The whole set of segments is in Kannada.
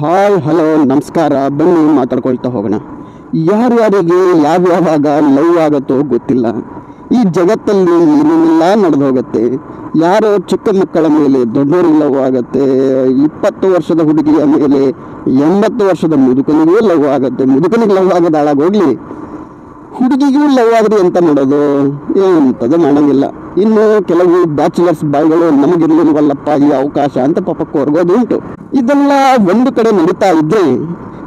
ಹಾಯ್, ಹಲೋ, ನಮಸ್ಕಾರ. ಬನ್ನಿ, ಮಾತಾಡ್ಕೊಳ್ತಾ ಹೋಗೋಣ. ಯಾರ್ಯಾರಿಗೆ ಯಾವ್ಯಾವಾಗ ಲವ್ ಆಗುತ್ತೋ ಗೊತ್ತಿಲ್ಲ. ಈ ಜಗತ್ತಲ್ಲಿ ಏನೇನೆಲ್ಲ ನಡೆದು ಹೋಗುತ್ತೆ ಯಾರೋ ಚಿಕ್ಕ ಮಕ್ಕಳ ಮೇಲೆ, ದೊಡ್ಡವರಿಗೆ ಲವ್ ಆಗತ್ತೆ, ಇಪ್ಪತ್ತು ವರ್ಷದ ಹುಡುಗಿಯ ಮೇಲೆ, ಎಂಬತ್ತು ವರ್ಷದ ಮುದುಕನಿಗೂ ಲವ್ ಆಗುತ್ತೆ. ಮುದುಕನಿಗೆ ಲವ್ ಆಗೋದು ಹಾಳಾಗೋಗ್ಲಿ. ಹುಡುಗಿಗೂ ಲವ್ ಆದ್ರಿ ಅಂತ ಮಾಡೋದು ಏನಂತದ ಮಾಡೋಂಗಿಲ್ಲ. ಇನ್ನು ಕೆಲವು ಬ್ಯಾಚುಲರ್ಸ್ ಬಾಯ್ಗಳು ನಮಗಿರ್ಲಿಲ್ವಲ್ಲಪ್ಪ ಈ ಅವಕಾಶ ಅಂತ ಪಾಪ ಕೋರ್ಗೋದು ಉಂಟು. ಇದೆಲ್ಲ ಒಂದು ಕಡೆ ನಡೀತಾ ಇದ್ರೆ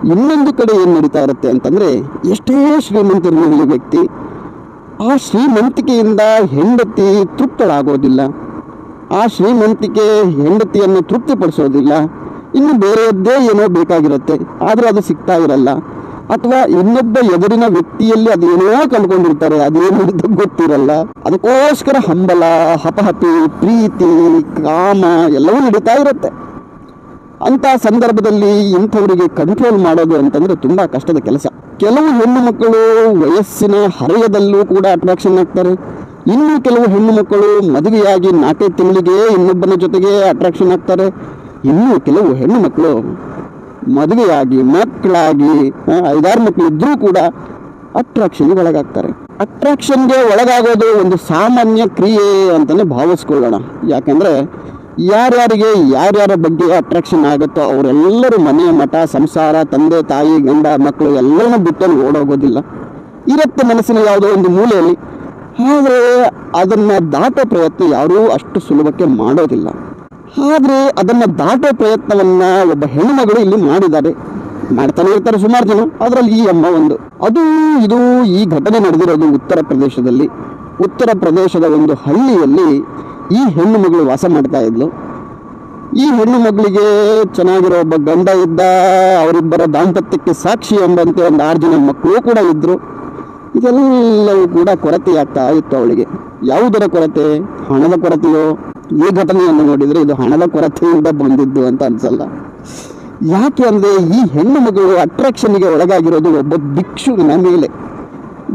ಇನ್ನೊಂದು ಕಡೆ ಏನು ನಡೀತಾ ಇರುತ್ತೆ ಅಂತಂದ್ರೆ, ಎಷ್ಟೇ ಶ್ರೀಮಂತರಿರಲಿ ವ್ಯಕ್ತಿ ಆ ಶ್ರೀಮಂತಿಕೆಯಿಂದ ಹೆಂಡತಿ ತೃಪ್ತಳಾಗೋದಿಲ್ಲ. ಆ ಶ್ರೀಮಂತಿಕೆ ಹೆಂಡತಿಯನ್ನು ತೃಪ್ತಿಪಡಿಸೋದಿಲ್ಲ. ಇನ್ನು ಬೇರೆಯದ್ದೇ ಏನೋ ಬೇಕಾಗಿರುತ್ತೆ. ಆದರೆ ಅದು ಸಿಗ್ತಾ ಇರಲ್ಲ. ಅಥವಾ ಇನ್ನೊಬ್ಬ ಎದುರಿನ ವ್ಯಕ್ತಿಯಲ್ಲಿ ಅದೇನೋ ಕಂಡುಕೊಂಡಿರ್ತಾರೆ ಅದೇನು ಗೊತ್ತಿರಲ್ಲ. ಅದಕ್ಕೋಸ್ಕರ ಹಂಬಲ ಹಪಹಪಿ ಪ್ರೀತಿ, ಕಾಮ ಎಲ್ಲವೂ ನಡೀತಾ ಇರುತ್ತೆ. ಅಂತ ಸಂದರ್ಭದಲ್ಲಿ ಇಂಥವರಿಗೆ ಕಂಟ್ರೋಲ್ ಮಾಡೋದು ಅಂತಂದ್ರೆ ತುಂಬಾ ಕಷ್ಟದ ಕೆಲಸ. ಕೆಲವು ಹೆಣ್ಣು ಮಕ್ಕಳು ವಯಸ್ಸಿನ ಹರೆಯದಲ್ಲೂ ಕೂಡ ಅಟ್ರಾಕ್ಷನ್ ಆಗ್ತಾರೆ. ಇನ್ನು ಕೆಲವು ಹೆಣ್ಣು ಮಕ್ಕಳು ಮದುವೆಯಾಗಿ ನಾಲ್ಕೈದು ತಿಂಗಳಿಗೆ ಇನ್ನೊಬ್ಬನ ಜೊತೆಗೆ ಅಟ್ರಾಕ್ಷನ್ ಆಗ್ತಾರೆ. ಇನ್ನೂ ಕೆಲವು ಹೆಣ್ಣು ಮಕ್ಕಳು ಮದುವೆಯಾಗಿ, ಮಕ್ಕಳಾಗಿ ಐದಾರು ಮಕ್ಕಳು ಇದ್ರೂ ಕೂಡ ಅಟ್ರಾಕ್ಷನ್ಗೆ ಒಳಗಾಗ್ತಾರೆ. ಅಟ್ರಾಕ್ಷನ್ಗೆ ಒಳಗಾಗೋದು ಒಂದು ಸಾಮಾನ್ಯ ಕ್ರಿಯೆ ಅಂತಲೇ ಭಾವಿಸ್ಕೊಳ್ಳೋಣ. ಯಾಕಂದ್ರೆ ಯಾರ್ಯಾರಿಗೆ ಯಾರ್ಯಾರ ಬಗ್ಗೆ ಅಟ್ರಾಕ್ಷನ್ ಆಗುತ್ತೋ ಅವರೆಲ್ಲರೂ ಮನೆ, ಮಠ, ಸಂಸಾರ, ತಂದೆ, ತಾಯಿ, ಗಂಡ, ಮಕ್ಕಳು ಎಲ್ಲರನ್ನೂ ಬಿಟ್ಟು ಓಡೋಗೋದಿಲ್ಲ. ಇರುತ್ತೆ ಮನಸ್ಸಿನ ಯಾವುದೋ ಒಂದು ಮೂಲೆಯಲ್ಲಿ. ಆದರೆ ಅದನ್ನು ದಾಟೋ ಪ್ರಯತ್ನ ಯಾರೂ ಅಷ್ಟು ಸುಲಭಕ್ಕೆ ಮಾಡೋದಿಲ್ಲ. ಆದರೆ ಅದನ್ನು ದಾಟೋ ಪ್ರಯತ್ನವನ್ನು ಒಬ್ಬ ಹೆಣ್ಣುಮಗಳು ಇಲ್ಲಿ ಮಾಡಿದ್ದಾರೆ. ಮಾಡ್ತಾನೆ ಇರ್ತಾರೆ ಸುಮಾರು ಜನ, ಅದರಲ್ಲಿ ಈ ಅಮ್ಮ ಒಂದು. ಅದು ಇದು ಈ ಘಟನೆ ನಡೆದಿರೋದು ಉತ್ತರ ಪ್ರದೇಶದಲ್ಲಿ. ಉತ್ತರ ಪ್ರದೇಶದ ಒಂದು ಹಳ್ಳಿಯಲ್ಲಿ ಈ ಹೆಣ್ಣು ಮಗಳು ವಾಸ ಮಾಡ್ತಾ ಇದ್ಲು. ಈ ಹೆಣ್ಣು ಮಗಳಿಗೆ ಚೆನ್ನಾಗಿರೋ ಒಬ್ಬ ಗಂಡ ಇದ್ದ, ಅವರಿಬ್ಬರ ದಾಂಪತ್ಯಕ್ಕೆ ಸಾಕ್ಷಿ ಎಂಬಂತೆ ಒಂದು ಆರು ಜನ ಮಕ್ಕಳು ಕೂಡ ಇದ್ರು. ಇದೆಲ್ಲವೂ ಕೂಡ ಕೊರತೆ ಆಗ್ತಾ ಇತ್ತು ಅವಳಿಗೆ. ಯಾವುದರ ಕೊರತೆ? ಹಣದ ಕೊರತೆಯೋ? ಈ ಘಟನೆಯನ್ನು ನೋಡಿದರೆ ಇದು ಹಣದ ಕೊರತೆಯಿಂದ ಬಂದಿದ್ದು ಅಂತ ಅನ್ಸಲ್ಲ. ಯಾಕೆ ಅಂದರೆ ಈ ಹೆಣ್ಣು ಮಗಳು ಅಟ್ರಾಕ್ಷನ್ಗೆ ಒಳಗಾಗಿರೋದು ಒಬ್ಬ ಭಿಕ್ಷುಕನ ಮೇಲೆ.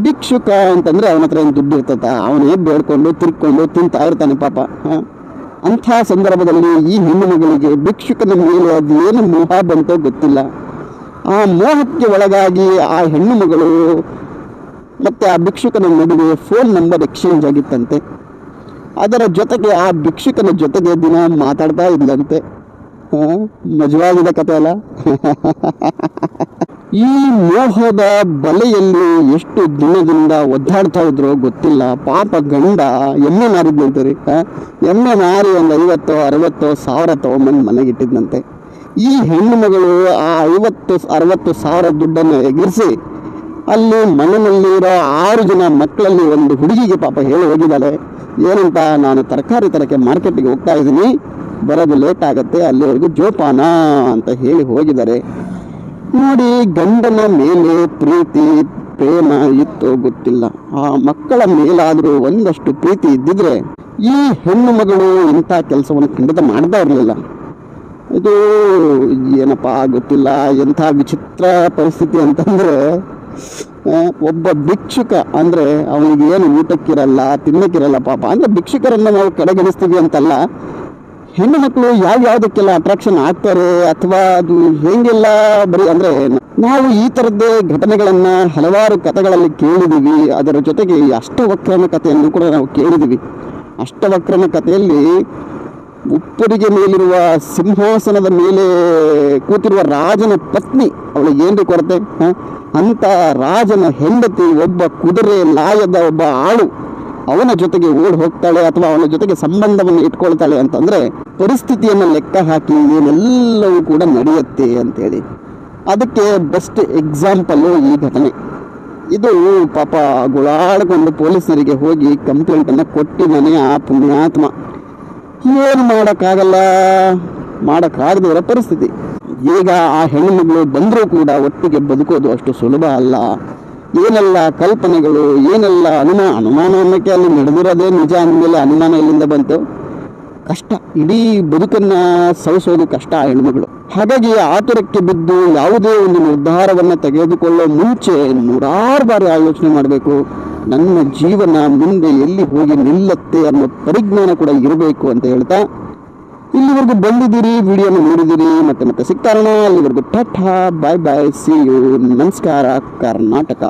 ಭಿಕ್ಷುಕ ಅಂತಂದರೆ ಅವನ ಹತ್ರ ಏನು ದುಡ್ಡು ಇರ್ತದ? ಅವನೇ ಬೇಡ್ಕೊಂಡು ತಿರ್ಕೊಂಡು ತಿಂತಾ ಇರ್ತಾನೆ ಪಾಪ? ಅಂಥ ಸಂದರ್ಭದಲ್ಲಿ ಈ ಹೆಣ್ಣು ಮಗಳಿಗೆ ಭಿಕ್ಷುಕನ ಮೇಲೆ ಅದು ಏನು ಮೋಹ ಬಂತೋ ಗೊತ್ತಿಲ್ಲ. ಆ ಮೋಹಕ್ಕೆ ಒಳಗಾಗಿ ಆ ಹೆಣ್ಣು ಮಗಳು ಮತ್ತೆ ಆ ಭಿಕ್ಷುಕನ ನಡುವೆ ಫೋನ್ ನಂಬರ್ ಎಕ್ಸ್ಚೇಂಜ್ ಆಗಿತ್ತಂತೆ. ಅದರ ಜೊತೆಗೆ ಆ ಭಿಕ್ಷುಕನ ಜೊತೆಗೆ ದಿನ ಮಾತಾಡ್ತಾ ಇದ್ಲಂತೆ. ನಿಜವಾಗಿದೆ ಕತೆ ಅಲ್ಲ? ಈ ಮೋಹದ ಬಲೆಯಲ್ಲಿ ಎಷ್ಟು ದಿನದಿಂದ ಒದ್ದಾಡ್ತಾ ಇದ್ರೋ ಗೊತ್ತಿಲ್ಲ. ಪಾಪ ಗಂಡ ಎಮ್ಮೆ ಮಾರಿದ್ನಂತೆ ರೀ ಎಮ್ಮೆ ಮಾರಿ ಒಂದು ಐವತ್ತು, ಅರವತ್ತು ಸಾವಿರ ತಗೊಂಬಂದು ಮನೆಗಿಟ್ಟಿದ್ನಂತೆ ಈ ಹೆಣ್ಣು ಮಗಳು ಆ ಐವತ್ತು, ಅರವತ್ತು ಸಾವಿರ ದುಡ್ಡನ್ನು ಎಗರಿಸಿ ಅಲ್ಲಿ ಮನೆಯಲ್ಲಿರೋ ಆರು ಜನ ಮಕ್ಕಳಲ್ಲಿ ಒಂದು ಹುಡುಗಿಗೆ ಪಾಪ ಹೇಳಿ ಹೋಗಿದ್ದಾಳೆ. ಏನಂತ ನಾನು ತರಕಾರಿ ತರಕ್ಕೆ ಮಾರ್ಕೆಟ್ಗೆ ಹೋಗ್ತಾ ಇದ್ದೀನಿ. ಬರೋದು ಲೇಟ್ ಆಗುತ್ತೆ, ಅಲ್ಲಿವರೆಗೂ ಜೋಪಾನ ಅಂತ ಹೇಳಿ ಹೋಗಿದ್ದಾರೆ. ನೋಡಿ, ಗಂಡನ ಮೇಲೆ ಪ್ರೀತಿ, ಪ್ರೇಮ ಇತ್ತು ಗೊತ್ತಿಲ್ಲ. ಆ ಮಕ್ಕಳ ಮೇಲಾದರೂ ಒಂದಷ್ಟು ಪ್ರೀತಿ ಇದ್ದಿದ್ರೆ ಈ ಹೆಣ್ಣು ಮಗಳು ಇಂಥ ಕೆಲಸವನ್ನು ಖಂಡಿತ ಮಾಡ್ತಾ ಇರಲಿಲ್ಲ. ಇದು ಏನಪ್ಪ ಗೊತ್ತಿಲ್ಲ, ಎಂಥ ವಿಚಿತ್ರ ಪರಿಸ್ಥಿತಿ ಅಂತಂದ್ರೆ ಒಬ್ಬ ಭಿಕ್ಷುಕ ಅಂದರೆ ಅವನಿಗೆ ಏನು ಊಟಕ್ಕಿರಲ್ಲ, ತಿನ್ನಕ್ಕಿರಲ್ಲ ಪಾಪ. ಅಂದರೆ ಭಿಕ್ಷುಕರನ್ನು ನಾವು ಕಡೆಗಣಿಸ್ತೀವಿ ಅಂತಲ್ಲ, ಹೆಣ್ಣು ಮಕ್ಕಳು ಯಾವ್ಯಾವುದಕ್ಕೆಲ್ಲ ಅಟ್ರಾಕ್ಷನ್ ಆಗ್ತಾರೆ ಅಥವಾ ಅದು ಹೇಗೆಲ್ಲ ಬರೀ ಅಂದರೆ ನಾವು ಈ ಥರದ್ದೇ ಘಟನೆಗಳನ್ನು ಹಲವಾರು ಕಥೆಗಳಲ್ಲಿ ಕೇಳಿದೀವಿ. ಅದರ ಜೊತೆಗೆ ಅಷ್ಟವಕ್ರನ ಕಥೆಯನ್ನು ಕೂಡ ನಾವು ಕೇಳಿದ್ದೀವಿ ಅಷ್ಟವಕ್ರನ ಕಥೆಯಲ್ಲಿ ಉಪ್ಪರಿಗೆ ಮೇಲಿರುವ ಸಿಂಹಾಸನದ ಮೇಲೆ ಕೂತಿರುವ ರಾಜನ ಪತ್ನಿ ಅವಳಿಗೆ ಏನು ಕೊರತೆ? ಅಂತ ರಾಜನ ಹೆಂಡತಿ, ಒಬ್ಬ ಕುದುರೆ, ಲಾಯದ ಒಬ್ಬ ಆಳು ಅವನ ಜೊತೆಗೆ ಓಡಿ ಹೋಗ್ತಾಳೆ ಅಥವಾ ಅವನ ಜೊತೆಗೆ ಸಂಬಂಧವನ್ನು ಇಟ್ಕೊಳ್ತಾಳೆ ಅಂತಂದ್ರೆ ಪರಿಸ್ಥಿತಿಯನ್ನು ಲೆಕ್ಕ ಹಾಕಿ ಏನೆಲ್ಲವೂ ಕೂಡ ನಡೆಯುತ್ತೆ ಅಂತೇಳಿ. ಅದಕ್ಕೆ ಬೆಸ್ಟ್ ಎಕ್ಸಾಂಪಲ್ಲು ಈ ಘಟನೆ. ಇದು ಪಾಪ ಗುಳಾಡ್ಕೊಂಡು ಪೊಲೀಸರಿಗೆ ಹೋಗಿ ಕಂಪ್ಲೇಂಟನ್ನು ಕೊಟ್ಟಿದ್ದಾನೆ ಆ ಪುಣ್ಯಾತ್ಮ. ಏನು ಮಾಡೋಕ್ಕಾಗಲ್ಲ? ಮಾಡೋಕ್ಕಾಗದಿರೋ ಪರಿಸ್ಥಿತಿ. ಈಗ ಆ ಹೆಣ್ಣುಮಗಳು ಬಂದರೂ ಕೂಡ ಒಟ್ಟಿಗೆ ಬದುಕೋದು ಅಷ್ಟು ಸುಲಭ ಅಲ್ಲ. ಏನೆಲ್ಲ ಕಲ್ಪನೆಗಳು, ಏನೆಲ್ಲ ಅನುಮಾನ ಅನುಮಾನ ಅನ್ನೋಕ್ಕೆ ಅಲ್ಲಿ ನಡೆದಿರೋದೇ ನಿಜ ಅಂದಮೇಲೆ ಅನುಮಾನ ಇಲ್ಲಿಂದ ಬಂತು? ಕಷ್ಟ. ಇಡೀ ಬದುಕನ್ನು ಸವಿಸೋದು ಕಷ್ಟ ಆ ಹೆಣ್ಮಗಳು ಹಾಗಾಗಿ ಆತುರಕ್ಕೆ ಬಿದ್ದು ಯಾವುದೇ ಒಂದು ನಿರ್ಧಾರವನ್ನು ತೆಗೆದುಕೊಳ್ಳೋ ಮುಂಚೆ ನೂರಾರು ಬಾರಿ ಆಲೋಚನೆ ಮಾಡಬೇಕು. ನನ್ನ ಜೀವನ ಮುಂದೆ ಎಲ್ಲಿ ಹೋಗಿ ನಿಲ್ಲತ್ತೆ ಅನ್ನೋ ಪರಿಜ್ಞಾನ ಕೂಡ ಇರಬೇಕು ಅಂತ ಹೇಳ್ತಾ, ಇಲ್ಲಿವರೆಗೂ ಬಂದಿದ್ದೀರಿ, ವಿಡಿಯೋನ ನೋಡಿದ್ದೀರಿ, ಮತ್ತೆ ಮತ್ತೆ ಸಿಗ್ತಾರಣ ಇಲ್ಲಿವರೆಗೂ tata bye bye see you ನಮಸ್ಕಾರ, ಕರ್ನಾಟಕ.